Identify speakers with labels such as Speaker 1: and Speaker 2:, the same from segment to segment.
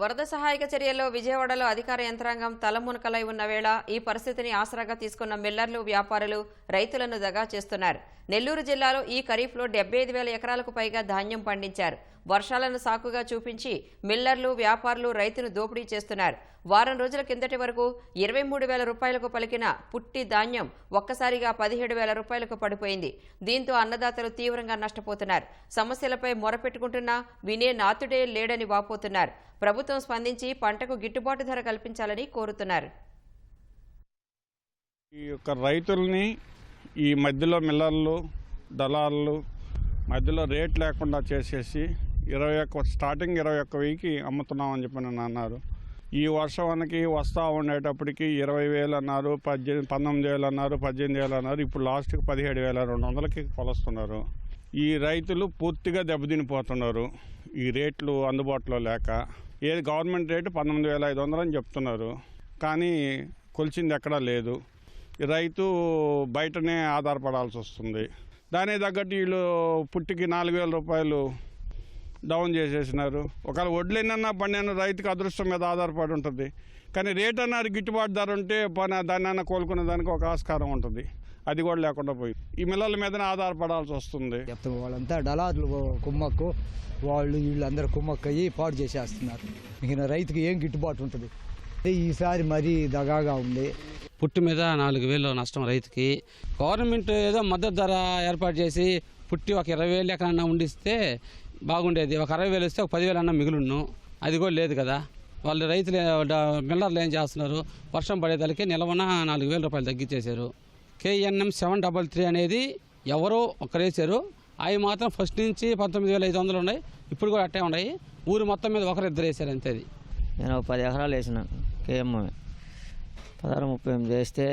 Speaker 1: వరద సహాయక చర్యల్లో విజయవాడలో అధికార యంత్రాంగం తలమునకలై ఉన్న వేళ ఈ పరిస్థితిని ఆసరాగా తీసుకున్న మిల్లర్లు వ్యాపారులు రైతులను దగా చేస్తున్నారు. నెల్లూరు జిల్లాలో ఈ ఖరీఫ్లో డెబ్బై ఐదు వేల ఎకరాలకు పైగా ధాన్యం పండించారు. వర్షాలను సాకుగా చూపించి మిల్లర్లు వ్యాపారులు రైతును దోపిడీ చేస్తున్నారు. వారం రోజుల కిందటి వరకు ఇరవై మూడు వేల రూపాయలకు పలికిన పుట్టి ధాన్యం ఒక్కసారిగా పదిహేడు వేల రూపాయలకు పడిపోయింది. దీంతో అన్నదాతలు తీవ్రంగా నష్టపోతున్నారు. సమస్యలపై మొరపెట్టుకుంటున్నా వినే నాతుడే లేడని వాపోతున్నారు. ప్రభుత్వం స్పందించి పంటకు గిట్టుబాటు ధర కల్పించాలని కోరుతున్నారు.
Speaker 2: ఈ యొక్క రైతుల్ని ఈ మధ్యలో మిల్లర్లు దళారులు మధ్యలో రేట్ లేకుండా చేసేసి ఇరవై ఒక్క స్టార్టింగ్ ఇరవై ఒక్క వెయ్యికి అమ్ముతున్నామని చెప్పి నన్ను అన్నారు. ఈ వర్షానికి వస్తూ ఉండేటప్పటికి ఇరవై వేలు అన్నారు పద్దెనిమిది పంతొమ్మిది వేలు అన్నారు పద్దెనిమిది వేలు అన్నారు ఇప్పుడు లాస్ట్కి పదిహేడు వేల రెండు వందలకి కొలుస్తున్నారు. ఈ రైతులు పూర్తిగా దెబ్బతినిపోతున్నారు. ఈ రేట్లు అందుబాటులో లేక. ఏది గవర్నమెంట్ రేటు పంతొమ్మిది వేల ఐదు వందలు అని చెప్తున్నారు. కానీ కొలిచింది ఎక్కడా లేదు. రైతు బయటనే ఆధారపడాల్సి వస్తుంది. దానికి తగ్గట్టు వీళ్ళు పుట్టికి నాలుగు వేల రూపాయలు డౌన్ చేసేసినారు. ఒకవేళ వడ్లేనన్నా పండిన రైతుకి అదృష్టం మీద ఆధారపడి ఉంటుంది. కానీ రేట్ అన్నారు గిట్టుబాటు ధర ఉంటే పని దాన్ని అన్న కోలుకునే దానికి ఒక ఆస్కారం ఉంటుంది. అది కూడా లేకుండా పోయి. ఈ మిల్లల మీదనే ఆధారపడాల్సి వస్తుంది.
Speaker 3: చెప్తాం వాళ్ళంతా డలార్లు కుమ్మక్కు వాళ్ళు వీళ్ళు అందరు కుమ్మక్కు అయ్యి పాడు చేసేస్తున్నారు. మిగిలిన రైతుకి ఏం గిట్టుబాటు ఉంటుంది? ఈసారి మరీ దగాగా ఉంది.
Speaker 4: పుట్టి మీద నాలుగు వేలు నష్టం రైతుకి. గవర్నమెంట్ ఏదో మద్దతు ధర ఏర్పాటు చేసి పుట్టి ఒక ఇరవై వేలు ఎక్కడన్నా ఉండిస్తే బాగుండేది. ఒక అరవై వేలు వస్తే ఒక పదివేలు అన్న మిగులును అది కూడా లేదు కదా. వాళ్ళు రైతులు మిల్లర్లు ఏం చేస్తున్నారు? వర్షం పడేదానికి నిలవన నాలుగు వేల రూపాయలు తగ్గించేశారు K N M seven double three అనేది ఎవరో ఒకరేసారు అవి మాత్రం ఫస్ట్ నుంచి పంతొమ్మిది వేల ఐదు వందలు ఉన్నాయి. ఇప్పుడు కూడా అట్టే ఉన్నాయి. ఊరు మొత్తం మీద ఒకరు ఇద్దరు వేసారు అంతే అది.
Speaker 5: నేను పది ఎకరాలు వేసిన కేఎం. పదహారు ముప్పై ఎనిమిది వేస్తే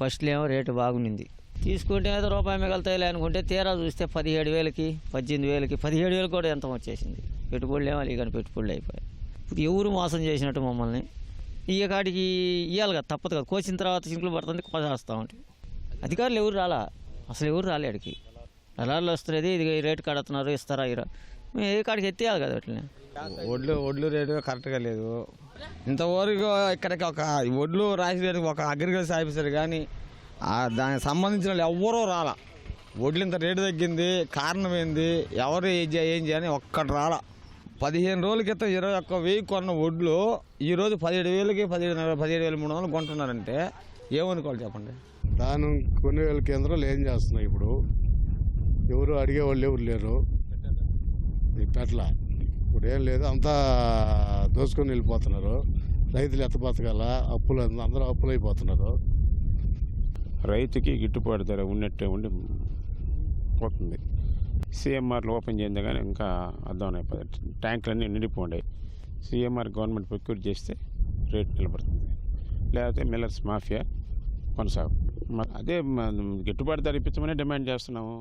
Speaker 5: ఫస్ట్లో ఏమో రేటు బాగుండింది. తీసుకుంటే ఏదో రూపాయి మిగులుతాయిలే అనుకుంటే తీరా చూస్తే పదిహేడు వేలకి పద్దెనిమిది వేలకి పదిహేడు వేలు కూడా ఎంత వచ్చేసింది. పెట్టుబడులు ఏమో ఇక పెట్టుబడులు అయిపోయాయి. ఇప్పుడు ఎవరు మోసం చేసినట్టు మమ్మల్ని? ఇయ్య కాడికి ఇవ్వాలి కదా తప్పదు కదా. కోసిన తర్వాత సింకులు పడుతుంది కోసేస్తా ఉంటాయి. అధికారులు ఎవరు రాలా? అసలు ఎవరు రాలేడికి దళారులు వస్తున్నది ఇది రేటు కడుతున్నారు ఇస్తారా ఇరా. మేము ఏ కాడికి ఎత్తేయాలి కదా వాటిని?
Speaker 6: ఒడ్లు ఒడ్లు రేటు కరెక్ట్గా లేదు. ఇంతవరకు ఇక్కడికి ఒక ఒడ్లు రాసి ఒక అగ్రికల్చర్ ఆఫీసర్ కానీ దానికి సంబంధించిన వాళ్ళు ఎవ్వరూ రాలా. వడ్లింత ఇంత రేటు తగ్గింది కారణం ఏంది ఎవరు ఏం చేయ ఏం చేయని ఒక్కటి రాలా. పదిహేను రోజుల క్రితం ఇరవై ఒక్క వెయ్యి కొన్న ఒడ్లు ఈరోజు పదిహేడు వేలకి పదిహేడు పదిహేడు వేల మూడు వందలు కొంటున్నారంటే ఏమనుకోవాలి చెప్పండి?
Speaker 7: దాని కొనుగోలు కేంద్రాలు ఏం చేస్తున్నాయి ఇప్పుడు? ఎవరు అడిగేవాళ్ళు ఎవరు లేరు? పెట్ల ఇప్పుడు ఏం లేదు అంతా దోసుకొని వెళ్ళిపోతున్నారు. రైతులు ఎత్త బతకాల అప్పులు అందరూ అప్పులు అయిపోతున్నారు.
Speaker 8: రైతుకి గిట్టుబాటు ధర ఉన్నట్టే ఉండి పోతుంది. సిఎంఆర్లు ఓపెన్ చేయండి కానీ ఇంకా అర్థం అయిపోతుంది ట్యాంకులన్నీ నిండిపోండాయి. సిఎంఆర్ గవర్నమెంట్ ప్రొక్యూర్ చేస్తే రేట్ నిలబడుతుంది. లేకపోతే మిల్లర్స్ మాఫియా కొనసాగుతుంది అదే గిట్టుబాటు ధర ఇప్పించమని డిమాండ్ చేస్తున్నాము.